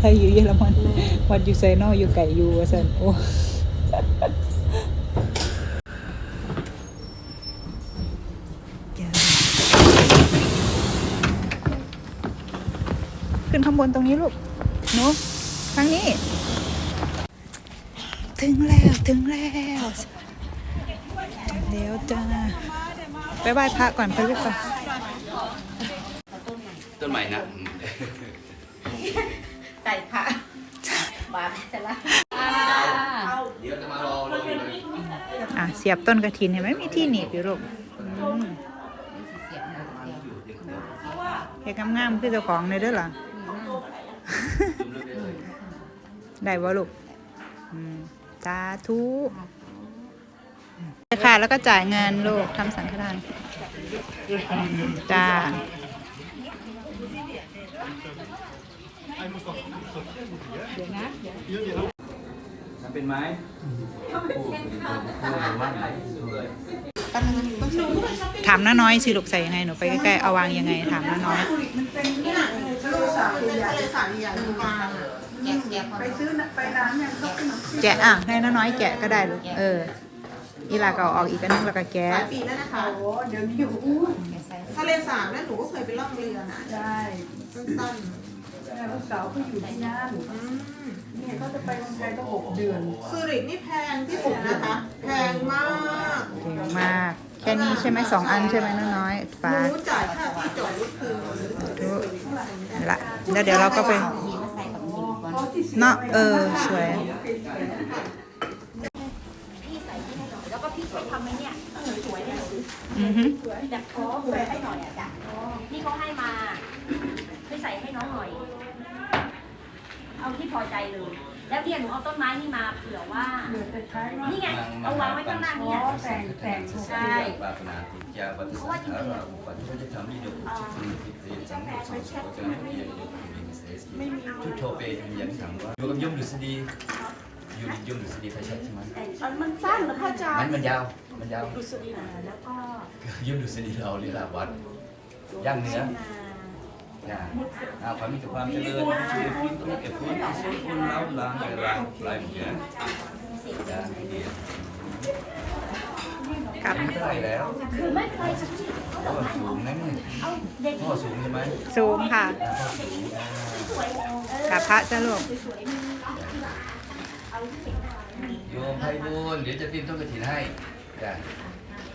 ไทยอยู่เยอรมันวัดอยู่ไซนออยู่ไก่อยู่ว่าซั่นโอ้ขึ้นข้างบนตรงนี้ลูกหนูทางนี้ ถึงแล้ว ถึงแล้วถึงแล้วจ้าไปไหว้พระก่อนไปลูกก่อนต้นใหม่นะ ใส่ผ้า บาทละเดี๋ยวจะมารอรออยู่เลยอะเสียบต้นกระถินเห็นไหมมีที่หนีบอยู่ลูกอืมเฮ็ดงามๆคือเจ้าของเลยเด้อล่ะ ได้บ่ลูกอืมสาธุค่ะแล้วก็จ่ายเงินลูกทำสังฆทานจ้า ทำเป็นไหมว่างไหนเลยถามน้าน้อยสิลูกใส่ยังไงหนูไปใกล้ๆเอาวางยังไงถามน้าน้อยแกะแกะพอแกะอะให้น้าน้อยแกะก็ได้ลูกเอออีลาก็เอาออกอีกอันนึงแล้วก็แกะหลายปีแล้วนะคะโอ้เดี๋ยวนี้อู้ทะเลสาบนั่นหนูก็เคยไปล่องเรือนะใช่สั้น แม่ลูกสาวเขาอยู่ที่นั่นๆอืมเนี่ยเขาจะไปเมืองไทยก็หกเดือนซูริกนี่แพงที่สุดนะคะ แพงมากเก่งมาก แค่นี้ใช่ไหมสองอันใช่ไหมน้าน้อยหปานูจ่ายค่าที่จอดรถคือธุละแล้วเดี๋ยวเราก็ไปมีมาใส่กับมีก่อนเนาะเออสวยพี่ใส่ให้หน่อยแล้วก็พี่ทำไหมเนี่ยเออสวยเลยอือฮึแบบคอสวยให้หน่อยอะจ้ะนี่เขาให้มาให้ใส่ให้น้องหน่อย เอาที่พอใจเลย แล้วเนี่ยหนูเอาต้นไม้นี่มาเผื่อว่าเหลือแต่ใช้ว่านี่ไงเอาวางไว้ข้างหน้าอ๋อเนี่ย แต่งแต่งหกใช่เดือนปรารถนาติจาปฏิสัทธาราอุปฏิพุทธธรรมนิโยอุชิติปิเตสังโฆสังโฆจังหวะเยโยมิเสสทุโทเปทุยันสังวะอยู่กับยมดุษฎีอยู่ยมดุษฎีไฟแช็กใช่ไหมมันสั้นเหรอพระอาจารมันย์มันยาวมันยาวแล้วก็ยมดุษฎีเราเรียกว่าวัดย่างเนื้อ จ้าอาความมีแต่ความเจริญชีวิตที่ต้องเก็บฟื้นที่สุดคนเล่าล้างหลายหลายหลายหมดเลยจ้าดีครับไม่ได้แล้วคือไม่เป็นไรสักทีเพราะว่าสูงนะนี่เอาเด็กพ่อสูงใช่ไหมซูมค่ะพ่อสูงอ่าสวยเออกับพระซะลูกสวยเอาที่เห็นโยมไพบูลย์เดี๋ยวจะติ้มต้นกระถินให้จ้า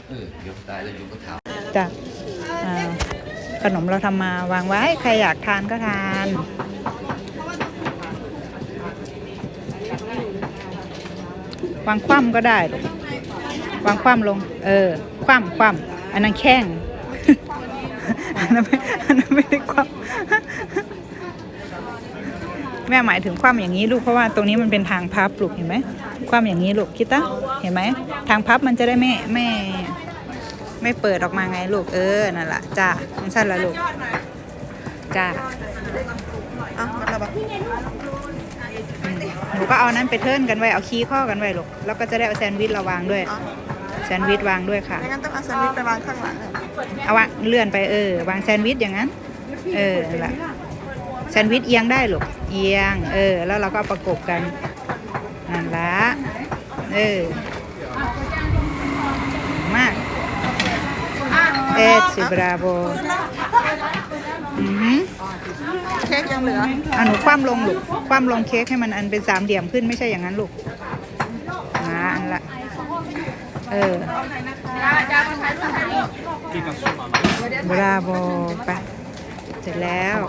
เออเดี๋ยวตายแล้วโยมก็ถามจ้ะอ่า ขนมเราทำมาวางไว้ ใครอยากทานก็ทาน วางคว่ำก็ได้ลูกวางคว่ำลง เออ คว่ำคว่ำอันนั้นแข้งอันนั้นไม่อันนั้นไม่ได้คว่ำแม่หมายถึงคว่ำอย่างนี้ลูกเพราะว่าตรงนี้มันเป็นทางพับลูกเห็นไหมคว่ำอย่างนี้ลูกคิดตะเห็นไหมทางพับมันจะได้ไม่ไม่ ไม่เปิดออกมาไงลูกเออนั่นแหละจ้ามันสั้นละลูกจ้าอะมันระบาดอืมหนูก็เอานั้นไปเทิร์นกันไว้เอาคีย์ข้อกันไว้ลูกแล้วก็จะได้เอาแซนด์วิชเราวางด้วย แซนด์วิชวางด้วยค่ะไม่งั้นต้องเอาแซนด์วิชไปวางข้างหลังเอาวางเลื่อนไปเออวางแซนด์วิชอย่างนั้น เออนั่นแหละแซนด์วิชเอียงได้ลูกเอียง เออ แล้วเราก็ประกบกันนั่นละเออมาก เอสบราโบอือหือเค้กยังเหลือ อะหนูคว่ำลงลูก คว่ำลงเค้กให้มันอันเป็นสามเหลี่ยมขึ้นไม่ใช่อย่างนั้นลูกอ่าอันละ เออ บราโวไป เสร็จแล้ว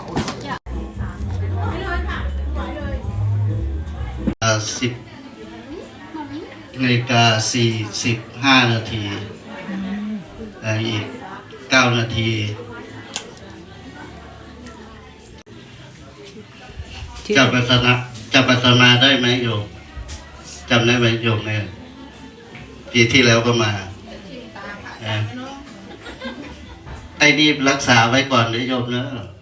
สิบนาฬิกาสี่สิบห้านาทีและอีกเก้านาทีจะปัสนาจะปัสนาได้ไหมโยมจำได้ไหมโยมเนี่ยปีที่แล้วก็มานะไอ้นี่รักษาไว้ก่อนนะโยมเนอะ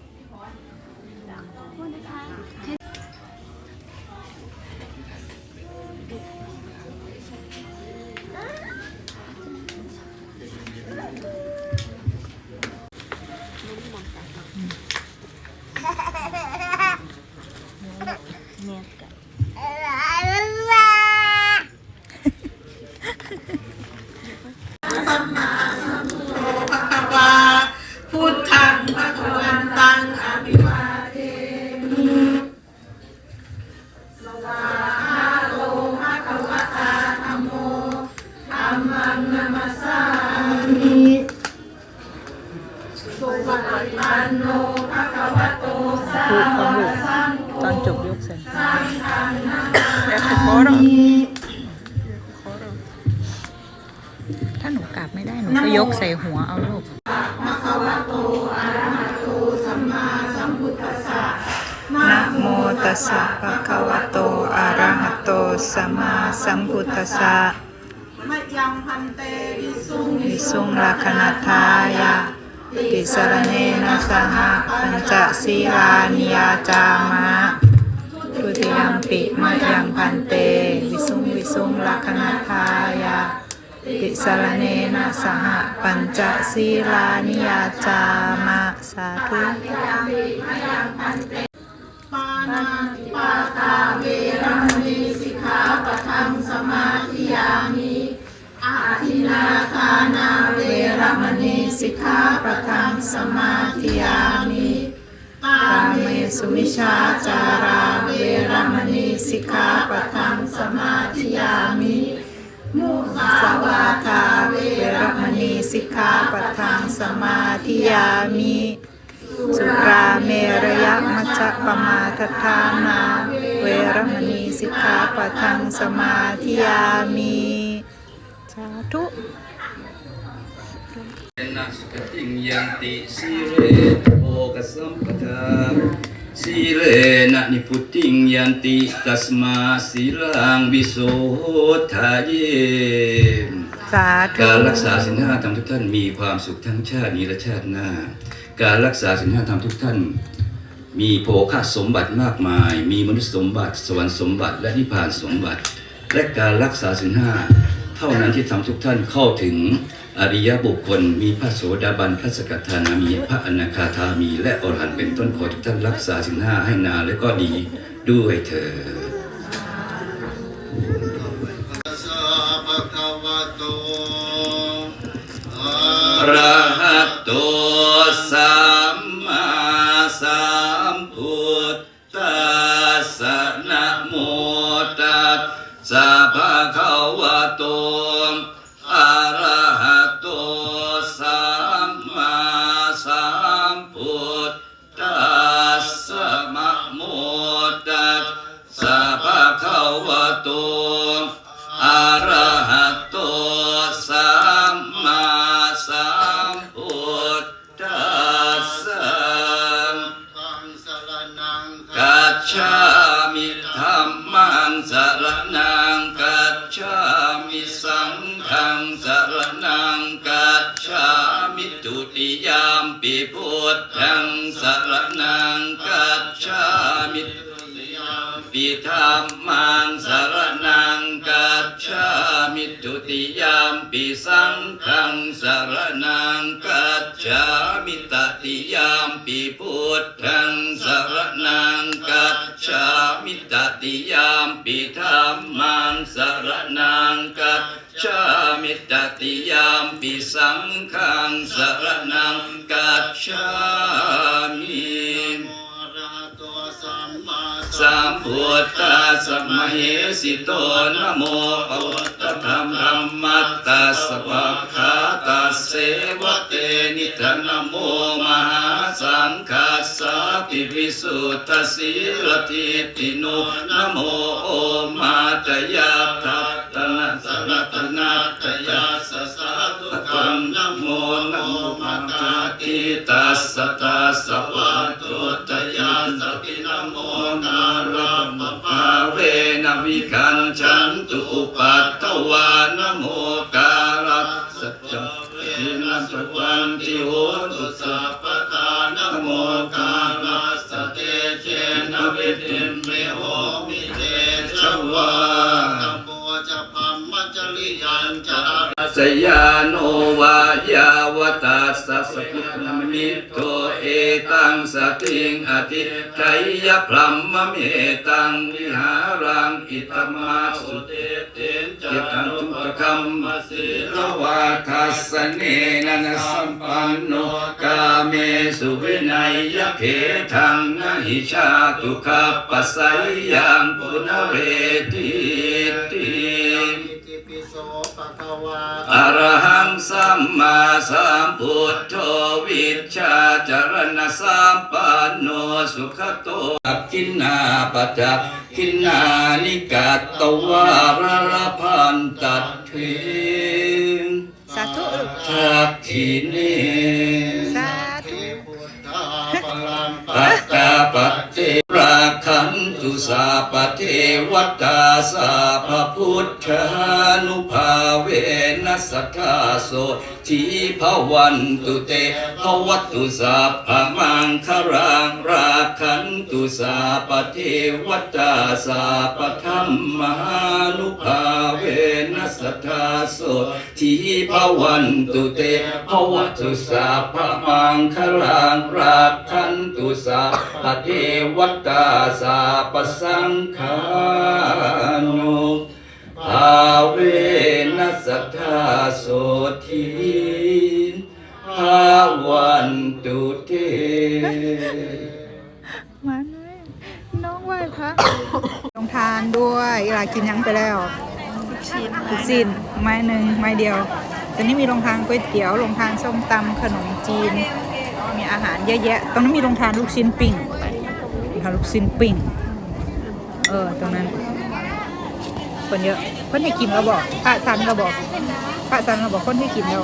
ควะโตสาพูดพร้อมวลูกกสังตอนจบยกเส้นสังฆันามาแต่ขอเราถ้าหนูกลับไม่ได้หนูก็ยกใส่หัวเอาลูกนะโมตัสสะภะคะวะโตอะระหะโตสัมมาสัมพุทธัสสะมะยังพันเตวิสุงวิสุงลักขณทายะ ติสรเนนะสหปัญจศีลานิยาจามะทุติยมปิมะยังพันเต วิสุงวิสุงลักขณทายะติสรเนนะสหปัญจศีลานิยาจามะสาธุปานาติปาตาเวรม สิกขาปะทังสมาธิยามิปากาเมเมสุมิชาจาราเวรมณีสิกขาปะทังสมาธิยามิมุสาวาทาเวรมณีสิกขาปะทังสมาธิยามิสุราเมรยมัจจปมาทฐานา เวรมณีสิกขาปะทังสมาธิยามิ สุขติงยันติสีเรโภกสัมปทาสีเรนะนิพุติงยันติตัสมาสีลังวิโสทาเยสาธุการรักษาสินห้าทำทุกท่านมีความสุขทั้งชาตินี้และชาติหน้า การรักษาสินห้าทำทุกท่าน มีโภคสมบัติมากมาย มีมนุษย์สมบัติ สวรรค์สมบัติ และนิพพานสมบัติ และการรักษาสินห้าเท่านั้นที่ทำทุกท่านเข้าถึง อริยบุคคลมีพระโสดาบันพระสกทานามีพระอนาคาธามี และอรหันต์เป็นต้นขอทุกท่านรักษาสินห้าให้นาและก็ดีด้วยเถิดสะภะคะวโตอะระหะโตสัมมาสัมพุ ทิธัมมังสารนังกัจฉามิตุติยามปิสังฆังสารนังกัจฉามิตติยามปิพุทธังสารนังกัจฉามิตติยามปิธัมมังสารนังกัจฉามิตติยามปิสังฆังสารนังกัจฉา สัมพุทธสมะเหสิโตนโมปะวัตธรรมธรรมัตตัสสะภะคะตัสเสวะเตนิธนโมมหาสังคัสสะปิวิสุทธสีลทิติโนนโมโอมาตยาทัตตนะสนะตนะตยาสสะตุกังนโมนโมมาตาติตัสสะตัสวะตุตย กันฉันตุปัตตวานโมการัสสัจฉินัสวันติโห สยาโนวายาวตัสสะสกุณมนิโตเอตังสติงอธิไทยพลัมมะเมตังวิหารังอิตมาสุเตเตนจิตันตุกคัมมสิลวาทัสเนนะนสัมปันโนกาเมสุวินัยยะเพทังนะหิชาตุขัปปะไสยังปุณเวทิติ อรหังสัมมาสัมพุทโธวิชชาจารณสัมปันโนสุขโตกินนาปจักกินนานิกัตตวารรพันตัดเทสาธุลูกทักขิเนสาธุพุทธาป ลัมปะปัตตาปเตราคันตุสาปเทวตาสาพพุทธานุภาเวนัสทาโส ทีภวันตุเตภวัตุสาพมังคารังราคันตุสาปเทวตาสาปธรรมมานุภาเวนัสทาโสทีภวันตุเตภวัตตุสาพมังคารังราคันตุสาปเทวตาสาปสังขานุ ภาเวนัสทธาโสทีภาวันตุเตมาหน่อยน้องไหว้พระลงทานด้วยเวลากินยังไปแล้วลูกชิ้นลูกชิ้นไม้หนึ่งไม้เดียวตอนนี้มีโรงทานก๋วยเตี๋ยวโรงทานส้มตำขนมจีน มีอาหารเยอะแยะตรงนั้นมีโรงทานลูกชิ้นปิ้งโรงทานลูกชิ้นปิ้ง เออ ตรงนั้น คนเยอะ คนที่กินเราบอกพระสันเราบอกพระสันเราบอกคนที่กินเรา